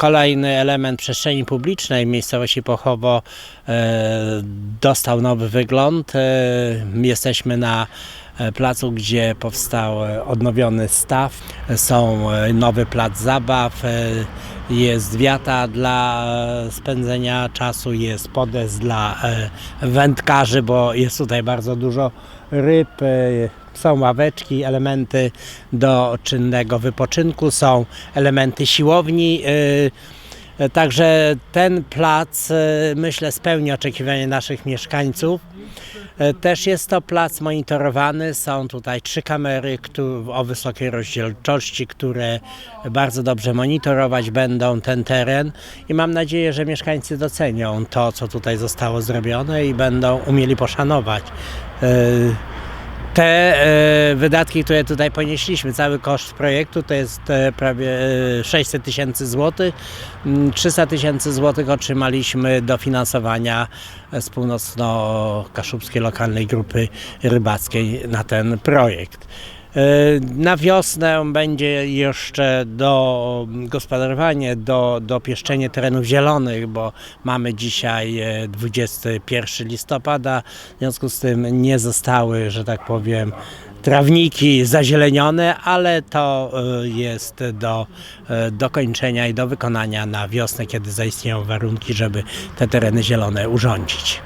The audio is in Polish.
Kolejny element przestrzeni publicznej miejscowości Pochowo e, dostał nowy wygląd. E, Jesteśmy na e, placu, gdzie powstał odnowiony staw. Są nowy plac zabaw, jest wiata dla spędzenia czasu, jest podest dla e, wędkarzy, bo jest tutaj bardzo dużo ryb. e, Są ławeczki, elementy do czynnego wypoczynku, są elementy siłowni. e, Także ten plac, myślę, spełni oczekiwania naszych mieszkańców. E, Też jest to plac monitorowany. Są tutaj trzy kamery o wysokiej rozdzielczości, które bardzo dobrze monitorować będą ten teren i mam nadzieję, że mieszkańcy docenią to, co tutaj zostało zrobione i będą umieli poszanować e, te e, wydatki, które tutaj ponieśliśmy, cały koszt projektu to jest e, prawie e, 600 tysięcy złotych. Mm, 300 tysięcy złotych otrzymaliśmy dofinansowania z północno-kaszubskiej lokalnej grupy rybackiej na ten projekt. E, Na wiosnę będzie jeszcze do gospodarowanie, do, dopieszczenie terenów zielonych, bo mamy dzisiaj e, 21 listopada, w związku z tym nie zostały, że tak powiem, trawniki zazielenione, ale to e, jest do e, dokończenia i do wykonania na wiosnę, kiedy zaistnieją warunki, żeby te tereny zielone urządzić.